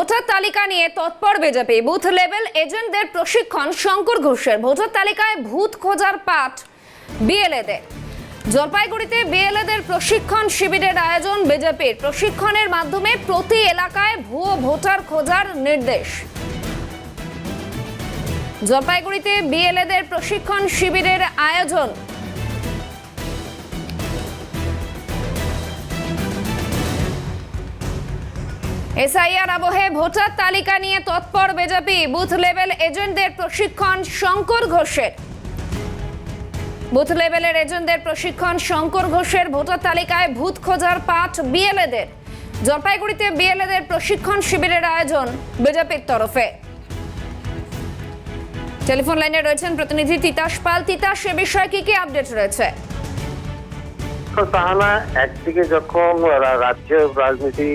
Voter তালিকা নিয়ে তৎপর বিজেপি। বুথ লেভেল এজেন্টদের প্রশিক্ষণ, শঙ্কর ঘোষের। ভোটার তালিকায় ভূত খোঁজার পাঠ বিএলএদের। জলপাইগুড়িতে বিএলএদের প্রশিক্ষণ শিবিরের আয়োজন বিজেপির। প্রশিক্ষণের মাধ্যমে প্রতি এলাকায় ভুয়ো ভোটার খোঁজার নির্দেশ। জলপাইগুড়িতে বিএলএদের প্রশিক্ষণ শিবিরের আয়োজন এসআইআর আবহে ভোটার তালিকা নিয়ে তৎপর বিজেপি। বুথ লেভেল এজেন্টদের প্রশিক্ষণ শঙ্কর ঘোষের। বুথ লেভেলের এজেন্টদের প্রশিক্ষণ শঙ্কর ঘোষের ভোটার তালিকায় ভূত খোঁজার পাঠ বিএলএদের। জলপাইগুড়িতে বিএলএদের প্রশিক্ষণ শিবিরের আয়োজন বিজেপির তরফে। টেলিফোন লাইনে রয়েছেন প্রতিনিধি তিতাস পাল। তিতাস সে বিষয়ে কি কি আপডেট রয়েছে? তো তাহানা একদিকে যখন রাজ্যের রাজনীতি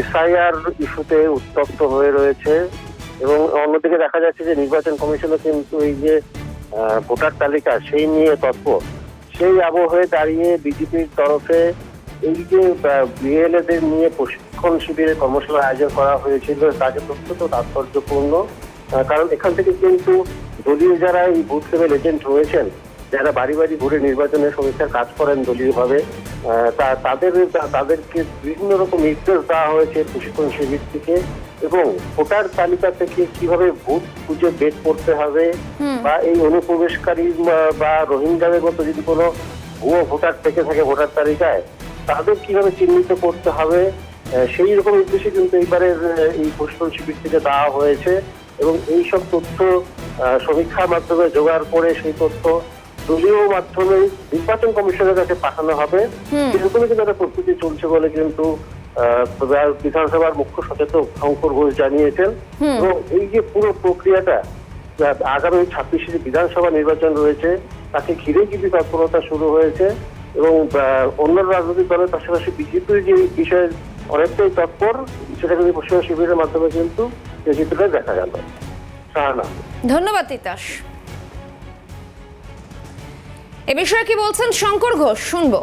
এসআইআর ইস্যুতে উত্তপ্ত হয়ে রয়েছে এবং অন্যদিকে দেখা যাচ্ছে যে নির্বাচন কমিশনও কিন্তু এই যে ভোটার তালিকা সেই নিয়ে তৎপর। সেই আবহে দাঁড়িয়ে বিজেপির তরফে এই যে বিএলএদের নিয়ে প্রশিক্ষণ শিবিরের কর্মশালা আয়োজন করা হয়েছিল তাকে অত্যন্ত তাৎপর্যপূর্ণ। কারণ এখান থেকে কিন্তু দলীয় যারা এই বুথ লেভেল এজেন্ট রয়েছেন যারা বাড়ি বাড়ি ঘুরে নির্বাচনের সমীক্ষার কাজ করেন দলীয়ভাবে তা- তাদের তাদেরকে বিভিন্ন রকম নির্দেশ দেওয়া হয়েছে প্রশিক্ষণ শিবির থেকে এবং ভোটার তালিকা থেকে কীভাবে ভোট খুঁজে বের করতে হবে বা এই অনুপ্রবেশকারী বা- বা রোহিঙ্গাদের মতো যদি কোনো ভুয়ো ভোটার থেকে থাকে ভোটার তালিকায় তাদের কীভাবে চিহ্নিত করতে হবে? সেই রকম উদ্দেশ্যে কিন্তু এইবারের এই প্রশিক্ষণ শিবির থেকে দেওয়া হয়েছে এবং এইসব তথ্য সমীক্ষার মাধ্যমে জোগাড় করে সেই তথ্য দলীয় মাধ্যমে নির্বাচন কমিশনের কাছে পাঠানো হবে। সেরকমই কিন্তু একটা প্রস্তুতি চলছে বলে কিন্তু বিধানসভার মুখ্য সচেতক শঙ্কর ঘোষ জানিয়েছেন। এবং এই যে পুরো প্রক্রিয়াটা আগামী ছাব্বিশে বিধানসভা নির্বাচন রয়েছে তাকে ঘিরে কিন্তু তৎপরতা শুরু হয়েছে এবং অন্য রাজনৈতিক দলের পাশাপাশি বিজেপির যে বিষয়ে অনেকটাই তৎপর সেটা কিন্তু প্রশিক্ষণ শিবিরের মাধ্যমে কিন্তু যে চিত্রটা দেখা গেল। ধন্যবাদ তিতাস। এ বিষয়ে কি বলছেন শঙ্কর ঘোষ? শুনব।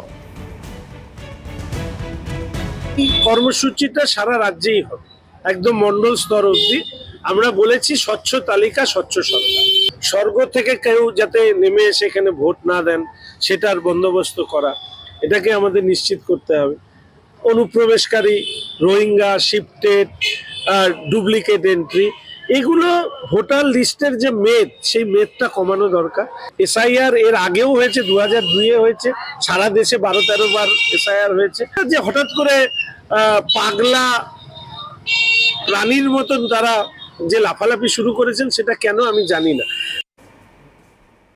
কর্মসূচিটা সারা রাজ্যেই হবে। একদম মন্ডল স্তর অবধি। আমরা বলেছি স্বচ্ছ তালিকা, স্বচ্ছ সরকার। স্বর্গ থেকে কেউ যাতে নেমে এসে এখানে ভোট না দেন, সেটার বন্দোবস্ত করা, এটাকে আমাদের নিশ্চিত করতে হবে। অনুপ্রবেশকারী, রোহিঙ্গা, শিফটেড ডুপ্লিকেট এন্ট্রি এগুলো ভোটার লিস্টের যে মেদ, সেই মেদটা কমানো দরকার। এসআইআর এর আগেও হয়েছে দু হাজার দুইয়ে হয়েছে, সারা দেশে বারো তেরো বার এসআইআর হয়েছে। যে হঠাৎ করে পাগলা প্রাণীর মতন তারা যে লাফালাফি শুরু করেছেন, সেটা কেন আমি জানি না।